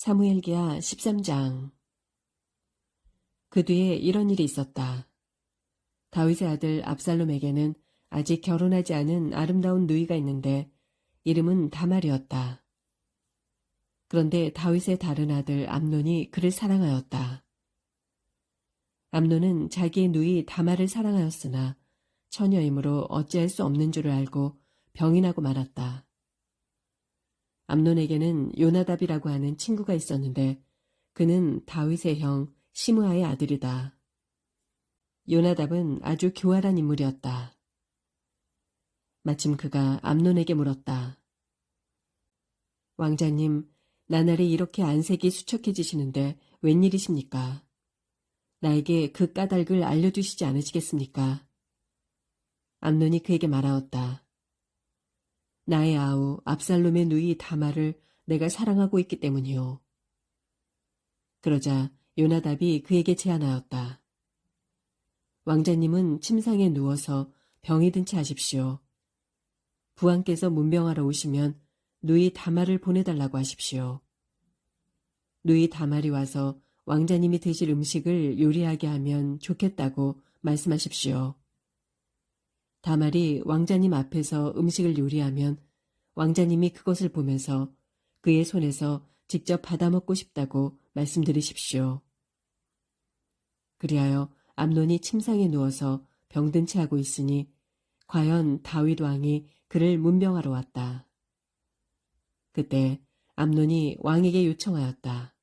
사무엘기하 13장 그 뒤에 이런 일이 있었다. 다윗의 아들 압살롬에게는 아직 결혼하지 않은 아름다운 누이가 있는데 이름은 다말이었다. 그런데 다윗의 다른 아들 암논이 그를 사랑하였다. 암논은 자기의 누이 다말을 사랑하였으나 처녀이므로 어찌할 수 없는 줄을 알고 병이 나고 말았다. 암논에게는 요나답이라고 하는 친구가 있었는데 그는 다윗의 형 시므아의 아들이다. 요나답은 아주 교활한 인물이었다. 마침 그가 암논에게 물었다. 왕자님, 나날이 이렇게 안색이 수척해지시는데 웬일이십니까? 나에게 그 까닭을 알려주시지 않으시겠습니까? 암논이 그에게 말하였다. 나의 아우 압살롬의 누이 다말을 내가 사랑하고 있기 때문이요. 그러자 요나답이 그에게 제안하였다. 왕자님은 침상에 누워서 병이 든 채 하십시오. 부왕께서 문병하러 오시면 누이 다말을 보내달라고 하십시오. 누이 다말이 와서 왕자님이 드실 음식을 요리하게 하면 좋겠다고 말씀하십시오. 다말이 왕자님 앞에서 음식을 요리하면 왕자님이 그것을 보면서 그의 손에서 직접 받아먹고 싶다고 말씀드리십시오. 그리하여 암논이 침상에 누워서 병든 채 하고 있으니 과연 다윗 왕이 그를 문병하러 왔다. 그때 암논이 왕에게 요청하였다.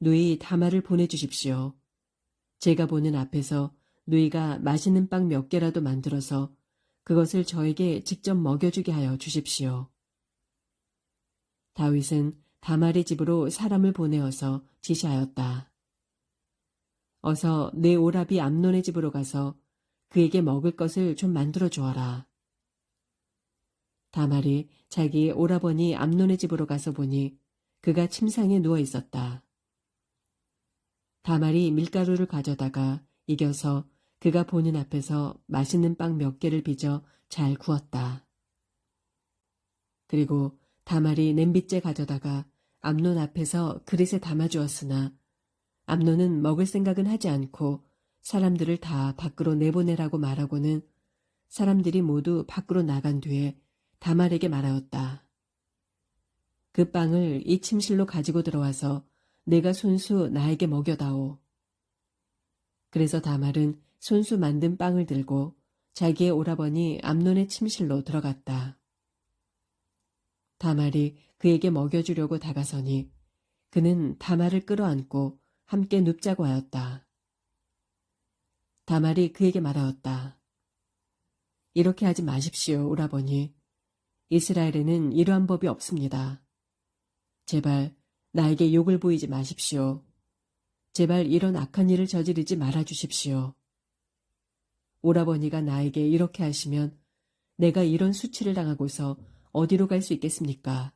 누이 다말을 보내주십시오. 제가 보는 앞에서 누이가 맛있는 빵 몇 개라도 만들어서 그것을 저에게 직접 먹여주게 하여 주십시오. 다윗은 다말의 집으로 사람을 보내어서 지시하였다. 어서 내 오라비 암논의 집으로 가서 그에게 먹을 것을 좀 만들어 주어라. 다말이 자기 오라버니 암논의 집으로 가서 보니 그가 침상에 누워 있었다. 다말이 밀가루를 가져다가 이겨서 그가 보는 앞에서 맛있는 빵 몇 개를 빚어 잘 구웠다. 그리고 다말이 냄비째 가져다가 암논 앞에서 그릇에 담아주었으나 암논은 먹을 생각은 하지 않고 사람들을 다 밖으로 내보내라고 말하고는 사람들이 모두 밖으로 나간 뒤에 다말에게 말하였다. 그 빵을 이 침실로 가지고 들어와서 내가 손수 나에게 먹여다오. 그래서 다말은 손수 만든 빵을 들고 자기의 오라버니 암논의 침실로 들어갔다. 다말이 그에게 먹여주려고 다가서니 그는 다말을 끌어안고 함께 눕자고 하였다. 다말이 그에게 말하였다. 이렇게 하지 마십시오, 오라버니. 이스라엘에는 이러한 법이 없습니다. 제발 나에게 욕을 보이지 마십시오. 제발 이런 악한 일을 저지르지 말아 주십시오. 오라버니가 나에게 이렇게 하시면 내가 이런 수치를 당하고서 어디로 갈 수 있겠습니까?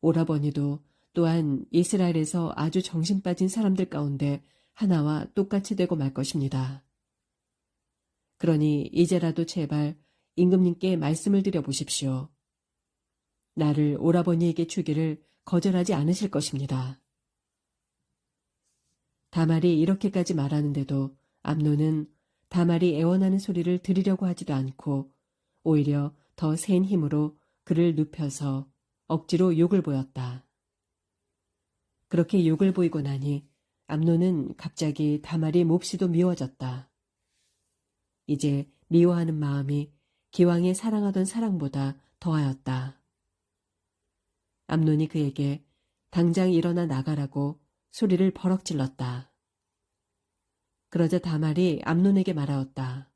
오라버니도 또한 이스라엘에서 아주 정신 빠진 사람들 가운데 하나와 똑같이 되고 말 것입니다. 그러니 이제라도 제발 임금님께 말씀을 드려 보십시오. 나를 오라버니에게 주기를 거절하지 않으실 것입니다. 다말이 이렇게까지 말하는데도 암노는 다말이 애원하는 소리를 들으려고 하지도 않고 오히려 더 센 힘으로 그를 눕혀서 억지로 욕을 보였다. 그렇게 욕을 보이고 나니 암노는 갑자기 다말이 몹시도 미워졌다. 이제 미워하는 마음이 기왕에 사랑하던 사랑보다 더하였다. 암논이 그에게 당장 일어나 나가라고 소리를 버럭 질렀다. 그러자 다말이 암논에게 말하였다.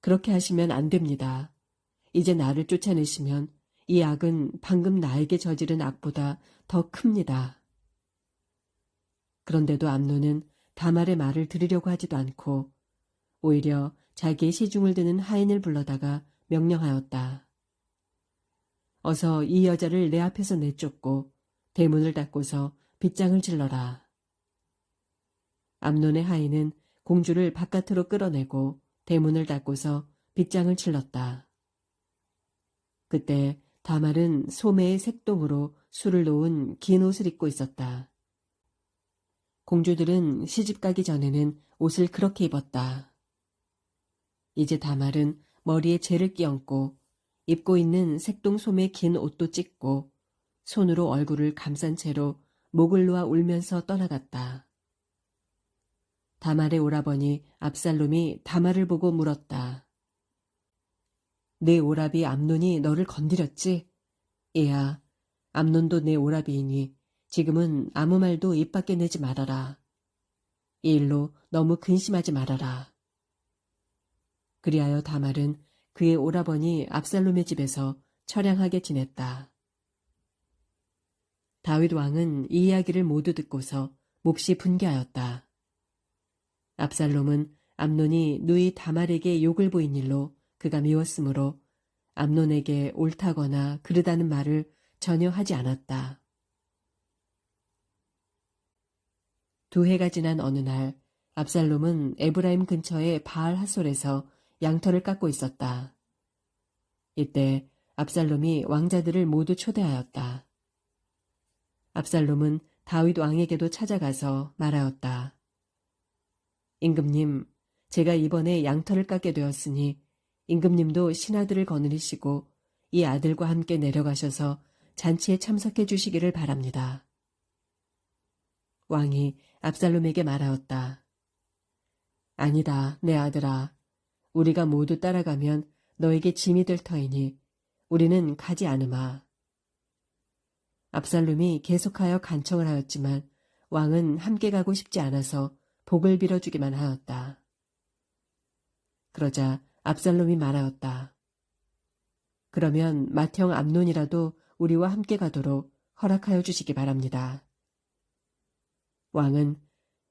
그렇게 하시면 안 됩니다. 이제 나를 쫓아내시면 이 악은 방금 나에게 저지른 악보다 더 큽니다. 그런데도 암노는 다말의 말을 들으려고 하지도 않고 오히려 자기의 시중을 드는 하인을 불러다가 명령하였다. 어서 이 여자를 내 앞에서 내쫓고 대문을 닫고서 빗장을 질러라. 암논의 하인은 공주를 바깥으로 끌어내고 대문을 닫고서 빗장을 질렀다. 그때 다말은 소매의 색동으로 술을 놓은 긴 옷을 입고 있었다. 공주들은 시집 가기 전에는 옷을 그렇게 입었다. 이제 다말은 머리에 재를 끼얹고 입고 있는 색동 소매 긴 옷도 찢고 손으로 얼굴을 감싼 채로 목을 놓아 울면서 떠나갔다. 다말의 오라버니 압살롬이 다말을 보고 물었다. 내 오라비 암논이 너를 건드렸지? 얘야, 암논도 내 오라비이니 지금은 아무 말도 입 밖에 내지 말아라. 이 일로 너무 근심하지 말아라. 그리하여 다말은 그의 오라버니 압살롬의 집에서 처량하게 지냈다. 다윗 왕은 이 이야기를 모두 듣고서 몹시 분개하였다. 압살롬은 암논이 누이 다말에게 욕을 보인 일로 그가 미웠으므로 암논에게 옳다거나 그르다는 말을 전혀 하지 않았다. 두 해가 지난 어느 날 압살롬은 에브라임 근처의 바알 하솔에서 양털을 깎고 있었다. 이때 압살롬이 왕자들을 모두 초대하였다. 압살롬은 다윗 왕에게도 찾아가서 말하였다. 임금님, 제가 이번에 양털을 깎게 되었으니 임금님도 신하들을 거느리시고 이 아들과 함께 내려가셔서 잔치에 참석해 주시기를 바랍니다. 왕이 압살롬에게 말하였다. 아니다, 내 아들아. 우리가 모두 따라가면 너에게 짐이 될 터이니 우리는 가지 않으마. 압살롬이 계속하여 간청을 하였지만 왕은 함께 가고 싶지 않아서 복을 빌어주기만 하였다. 그러자 압살롬이 말하였다. 그러면 맏형 암논이라도 우리와 함께 가도록 허락하여 주시기 바랍니다. 왕은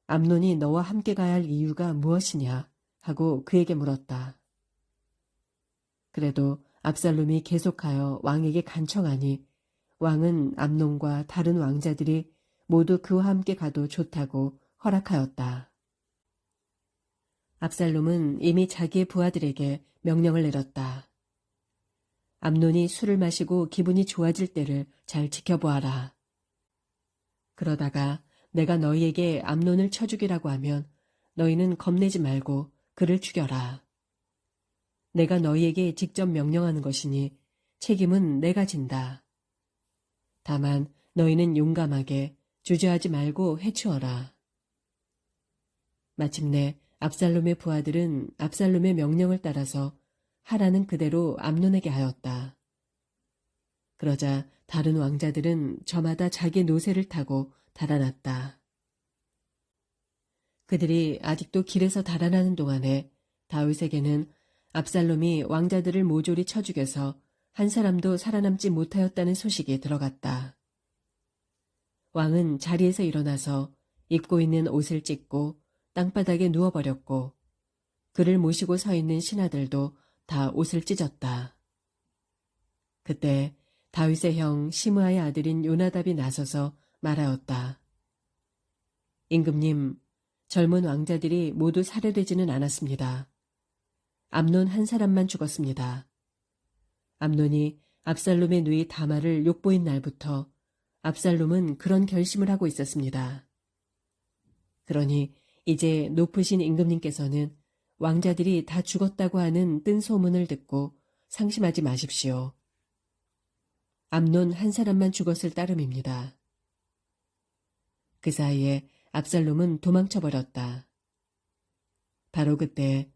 암논이 너와 함께 가야 할 이유가 무엇이냐 하고 그에게 물었다. 그래도 압살롬이 계속하여 왕에게 간청하니 왕은 암논과 다른 왕자들이 모두 그와 함께 가도 좋다고 허락하였다. 압살롬은 이미 자기의 부하들에게 명령을 내렸다. 암논이 술을 마시고 기분이 좋아질 때를 잘 지켜보아라. 그러다가 내가 너희에게 암논을 쳐주기라고 하면 너희는 겁내지 말고 그를 죽여라. 내가 너희에게 직접 명령하는 것이니 책임은 내가 진다. 다만 너희는 용감하게 주저하지 말고 해치워라. 마침내 압살롬의 부하들은 압살롬의 명령을 따라서 하라는 그대로 암논에게 하였다. 그러자 다른 왕자들은 저마다 자기 노새를 타고 달아났다. 그들이 아직도 길에서 달아나는 동안에 다윗에게는 압살롬이 왕자들을 모조리 쳐 죽여서 한 사람도 살아남지 못하였다는 소식이 들어갔다. 왕은 자리에서 일어나서 입고 있는 옷을 찢고 땅바닥에 누워버렸고 그를 모시고 서 있는 신하들도 다 옷을 찢었다. 그때 다윗의 형 시므아의 아들인 요나답이 나서서 말하였다. 임금님, 젊은 왕자들이 모두 살해되지는 않았습니다. 암논 한 사람만 죽었습니다. 암논이 압살롬의 누이 다마를 욕보인 날부터 압살롬은 그런 결심을 하고 있었습니다. 그러니 이제 높으신 임금님께서는 왕자들이 다 죽었다고 하는 뜬 소문을 듣고 상심하지 마십시오. 암논 한 사람만 죽었을 따름입니다. 그 사이에 압살롬은 도망쳐버렸다. 바로 그때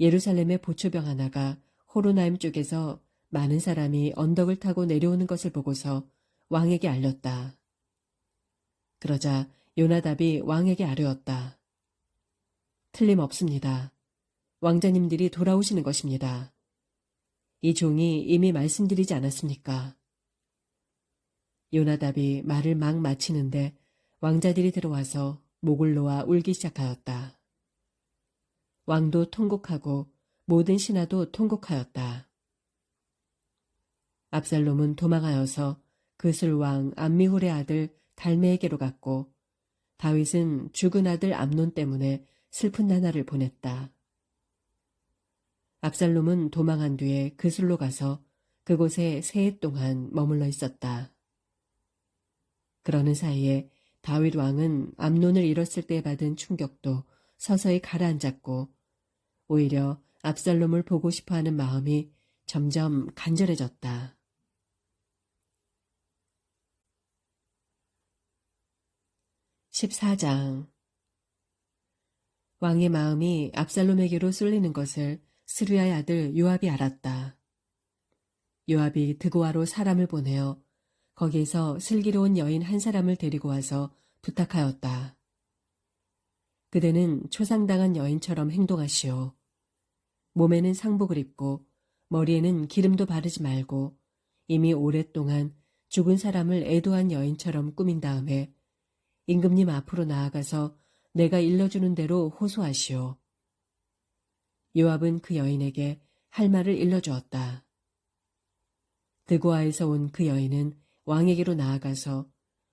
예루살렘의 보초병 하나가 호로나임 쪽에서 많은 사람이 언덕을 타고 내려오는 것을 보고서 왕에게 알렸다. 그러자 요나답이 왕에게 아뢰었다. 틀림없습니다. 왕자님들이 돌아오시는 것입니다. 이 종이 이미 말씀드리지 않았습니까? 요나답이 말을 막 마치는데 왕자들이 들어와서 목을 놓아 울기 시작하였다. 왕도 통곡하고 모든 신하도 통곡하였다. 압살롬은 도망하여서 그슬왕 암미훌의 아들 달메에게로 갔고 다윗은 죽은 아들 암논 때문에 슬픈 나날을 보냈다. 압살롬은 도망한 뒤에 그슬로 가서 그곳에 세 해 동안 머물러 있었다. 그러는 사이에 다윗 왕은 암론을 잃었을 때 받은 충격도 서서히 가라앉았고 오히려 압살롬을 보고 싶어하는 마음이 점점 간절해졌다. (14장) 왕의 마음이 압살롬에게로 쏠리는 것을 스루야의 아들 요압이 알았다. 요압이 드고아로 사람을 보내어 거기에서 슬기로운 여인 한 사람을 데리고 와서 부탁하였다. 그대는 초상당한 여인처럼 행동하시오. 몸에는 상복을 입고 머리에는 기름도 바르지 말고 이미 오랫동안 죽은 사람을 애도한 여인처럼 꾸민 다음에 임금님 앞으로 나아가서 내가 일러주는 대로 호소하시오. 요압은 그 여인에게 할 말을 일러주었다. 드고아에서 온 그 여인은 왕에게로 나아가서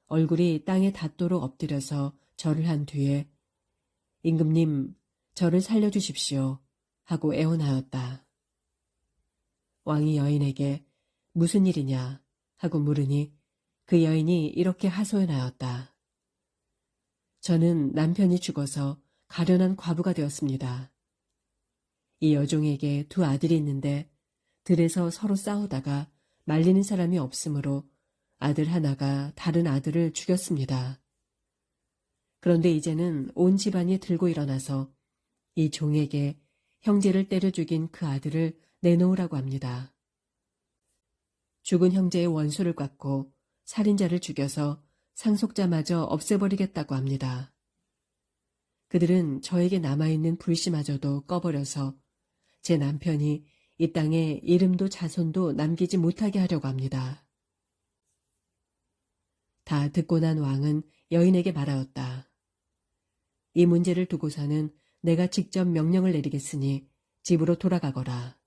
얼굴이 땅에 닿도록 엎드려서 절을 한 뒤에 임금님 저를 살려주십시오 하고 애원하였다. 왕이 여인에게 무슨 일이냐 하고 물으니 그 여인이 이렇게 하소연하였다. 저는 남편이 죽어서 가련한 과부가 되었습니다. 이 여종에게 두 아들이 있는데 들에서 서로 싸우다가 말리는 사람이 없으므로 아들 하나가 다른 아들을 죽였습니다. 그런데 이제는 온 집안이 들고 일어나서 이 종에게 형제를 때려 죽인 그 아들을 내놓으라고 합니다. 죽은 형제의 원수를 깎고 살인자를 죽여서 상속자마저 없애버리겠다고 합니다. 그들은 저에게 남아있는 불씨마저도 꺼버려서 제 남편이 이 땅에 이름도 자손도 남기지 못하게 하려고 합니다. 다 듣고 난 왕은 여인에게 말하였다. 이 문제를 두고서는 내가 직접 명령을 내리겠으니 집으로 돌아가거라.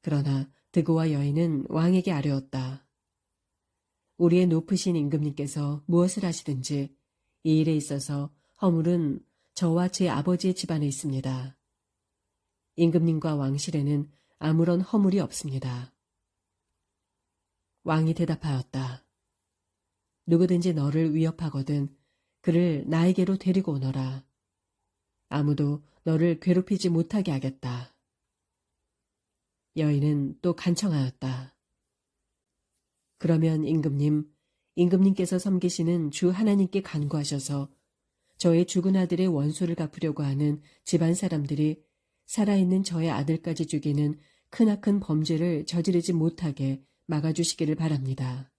그러나 드고와 여인은 왕에게 아뢰었다. 우리의 높으신 임금님께서 무엇을 하시든지 이 일에 있어서 허물은 저와 제 아버지의 집안에 있습니다. 임금님과 왕실에는 아무런 허물이 없습니다. 왕이 대답하였다. 누구든지 너를 위협하거든 그를 나에게로 데리고 오너라. 아무도 너를 괴롭히지 못하게 하겠다. 여인은 또 간청하였다. 그러면 임금님, 임금님께서 섬기시는 주 하나님께 간구하셔서 저의 죽은 아들의 원수를 갚으려고 하는 집안 사람들이 살아있는 저의 아들까지 죽이는 크나큰 범죄를 저지르지 못하게 막아주시기를 바랍니다.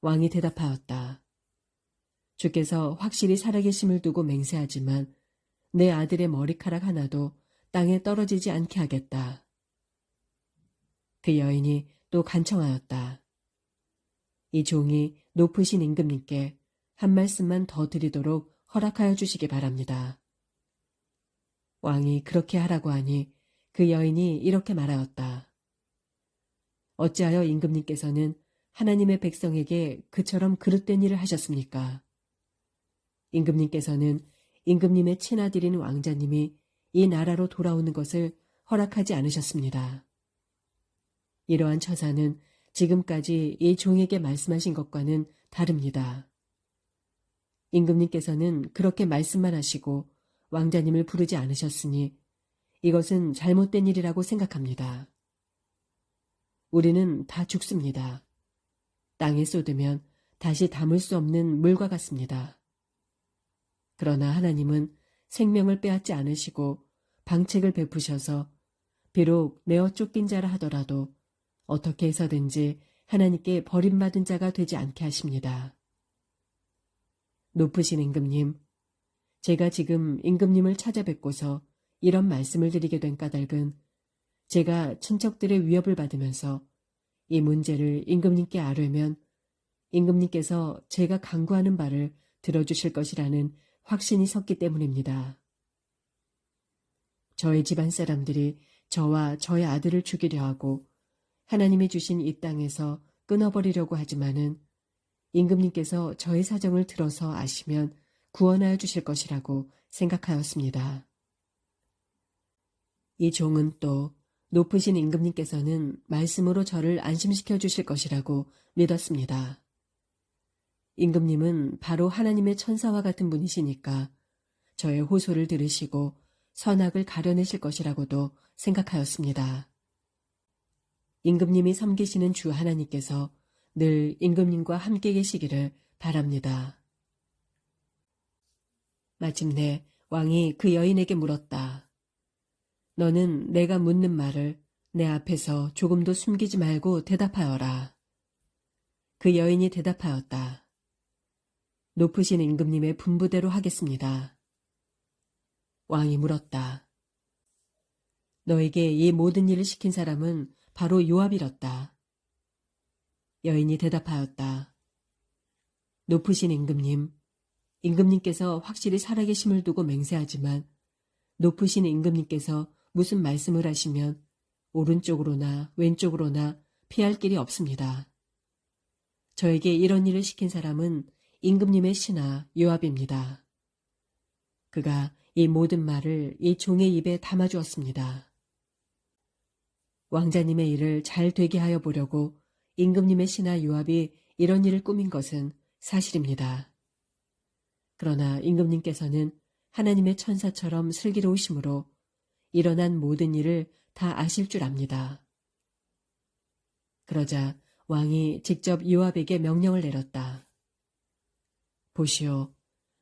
왕이 대답하였다. 주께서 확실히 살아계심을 두고 맹세하지만 내 아들의 머리카락 하나도 땅에 떨어지지 않게 하겠다. 그 여인이 또 간청하였다. 이 종이 높으신 임금님께 한 말씀만 더 드리도록 허락하여 주시기 바랍니다. 왕이 그렇게 하라고 하니 그 여인이 이렇게 말하였다. 어찌하여 임금님께서는 하나님의 백성에게 그처럼 그릇된 일을 하셨습니까? 임금님께서는 임금님의 친아들인 왕자님이 이 나라로 돌아오는 것을 허락하지 않으셨습니다. 이러한 처사는 지금까지 이 종에게 말씀하신 것과는 다릅니다. 임금님께서는 그렇게 말씀만 하시고 왕자님을 부르지 않으셨으니 이것은 잘못된 일이라고 생각합니다. 우리는 다 죽습니다. 땅에 쏟으면 다시 담을 수 없는 물과 같습니다. 그러나 하나님은 생명을 빼앗지 않으시고 방책을 베푸셔서 비록 내어 쫓긴 자라 하더라도 어떻게 해서든지 하나님께 버림받은 자가 되지 않게 하십니다. 높으신 임금님, 제가 지금 임금님을 찾아뵙고서 이런 말씀을 드리게 된 까닭은 제가 친척들의 위협을 받으면서 이 문제를 임금님께 아뢰면 임금님께서 제가 강구하는 바를 들어주실 것이라는 확신이 섰기 때문입니다. 저의 집안 사람들이 저와 저의 아들을 죽이려 하고 하나님이 주신 이 땅에서 끊어버리려고 하지만은 임금님께서 저의 사정을 들어서 아시면 구원하여 주실 것이라고 생각하였습니다. 이 종은 또 높으신 임금님께서는 말씀으로 저를 안심시켜 주실 것이라고 믿었습니다. 임금님은 바로 하나님의 천사와 같은 분이시니까 저의 호소를 들으시고 선악을 가려내실 것이라고도 생각하였습니다. 임금님이 섬기시는 주 하나님께서 늘 임금님과 함께 계시기를 바랍니다. 마침내 왕이 그 여인에게 물었다. 너는 내가 묻는 말을 내 앞에서 조금도 숨기지 말고 대답하여라. 그 여인이 대답하였다. 높으신 임금님의 분부대로 하겠습니다. 왕이 물었다. 너에게 이 모든 일을 시킨 사람은 바로 요압이었다. 여인이 대답하였다. 높으신 임금님, 임금님께서 확실히 살아계심을 두고 맹세하지만 높으신 임금님께서 무슨 말씀을 하시면 오른쪽으로나 왼쪽으로나 피할 길이 없습니다. 저에게 이런 일을 시킨 사람은 임금님의 신하 요압입니다. 그가 이 모든 말을 이 종의 입에 담아주었습니다. 왕자님의 일을 잘 되게 하여 보려고 임금님의 신하 요압이 이런 일을 꾸민 것은 사실입니다. 그러나 임금님께서는 하나님의 천사처럼 슬기로우심으로 일어난 모든 일을 다 아실 줄 압니다. 그러자 왕이 직접 요압에게 명령을 내렸다. 보시오,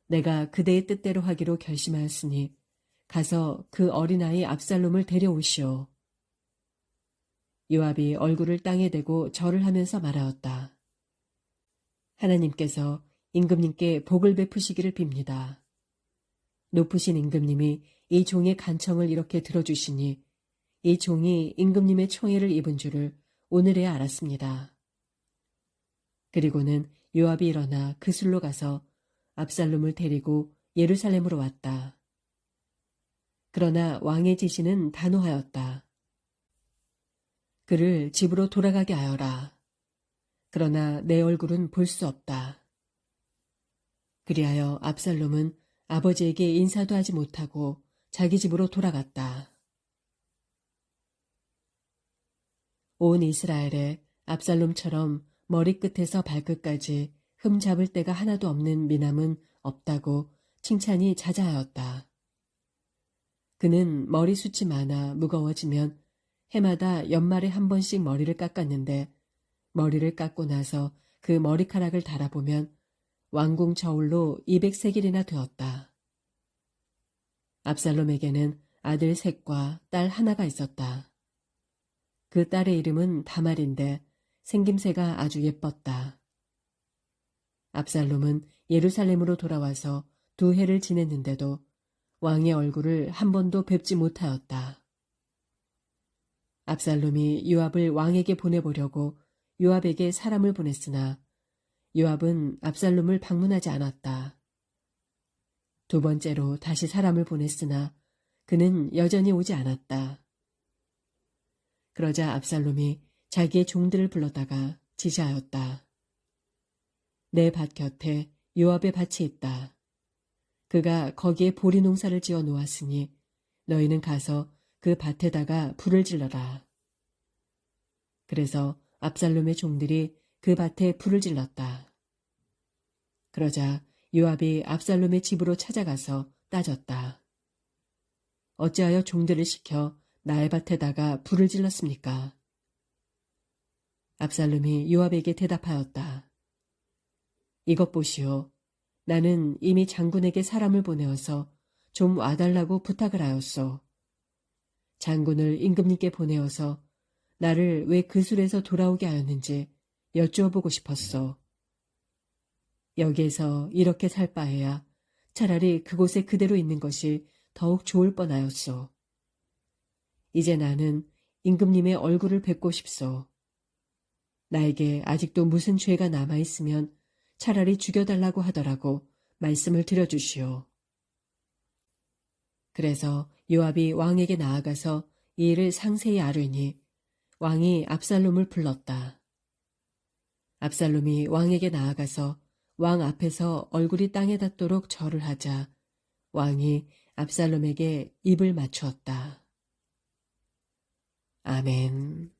내가 그대의 뜻대로 하기로 결심하였으니 가서 그 어린아이 압살롬을 데려오시오. 요압이 얼굴을 땅에 대고 절을 하면서 말하였다. 하나님께서 임금님께 복을 베푸시기를 빕니다. 높으신 임금님이 이 종의 간청을 이렇게 들어주시니 이 종이 임금님의 총애를 입은 줄을 오늘에야 알았습니다. 그리고는 요압이 일어나 그 술로 가서 압살롬을 데리고 예루살렘으로 왔다. 그러나 왕의 지시는 단호하였다. 그를 집으로 돌아가게 하여라. 그러나 내 얼굴은 볼 수 없다. 그리하여 압살롬은 아버지에게 인사도 하지 못하고 자기 집으로 돌아갔다. 온 이스라엘에 압살롬처럼 머리끝에서 발끝까지 흠 잡을 데가 하나도 없는 미남은 없다고 칭찬이 자자하였다. 그는 머리숱이 많아 무거워지면 해마다 연말에 한 번씩 머리를 깎았는데 머리를 깎고 나서 그 머리카락을 달아보면 왕궁 저울로 200세길이나 되었다. 압살롬에게는 아들 셋과 딸 하나가 있었다. 그 딸의 이름은 다말인데 생김새가 아주 예뻤다. 압살롬은 예루살렘으로 돌아와서 두 해를 지냈는데도 왕의 얼굴을 한 번도 뵙지 못하였다. 압살롬이 요압을 왕에게 보내보려고 요압에게 사람을 보냈으나 요압은 압살롬을 방문하지 않았다. 두 번째로 다시 사람을 보냈으나 그는 여전히 오지 않았다. 그러자 압살롬이 자기의 종들을 불러다가 지시하였다. 내 밭 곁에 요압의 밭이 있다. 그가 거기에 보리 농사를 지어 놓았으니 너희는 가서 그 밭에다가 불을 질러라. 그래서 압살롬의 종들이 그 밭에 불을 질렀다. 그러자 요압이 압살롬의 집으로 찾아가서 따졌다. 어찌하여 종들을 시켜 나의 밭에다가 불을 질렀습니까? 압살롬이 요압에게 대답하였다. 이것 보시오. 나는 이미 장군에게 사람을 보내어서 좀 와달라고 부탁을 하였소. 장군을 임금님께 보내어서 나를 왜 그 술에서 돌아오게 하였는지 여쭈어보고 싶었어. 여기에서 이렇게 살 바에야 차라리 그곳에 그대로 있는 것이 더욱 좋을 뻔하였소. 이제 나는 임금님의 얼굴을 뵙고 싶소. 나에게 아직도 무슨 죄가 남아있으면 차라리 죽여달라고 하더라고 말씀을 드려주시오. 그래서 요압이 왕에게 나아가서 이 일을 상세히 아뢰니 왕이 압살롬을 불렀다. 압살롬이 왕에게 나아가서 왕 앞에서 얼굴이 땅에 닿도록 절을 하자 왕이 압살롬에게 입을 맞추었다. 아멘.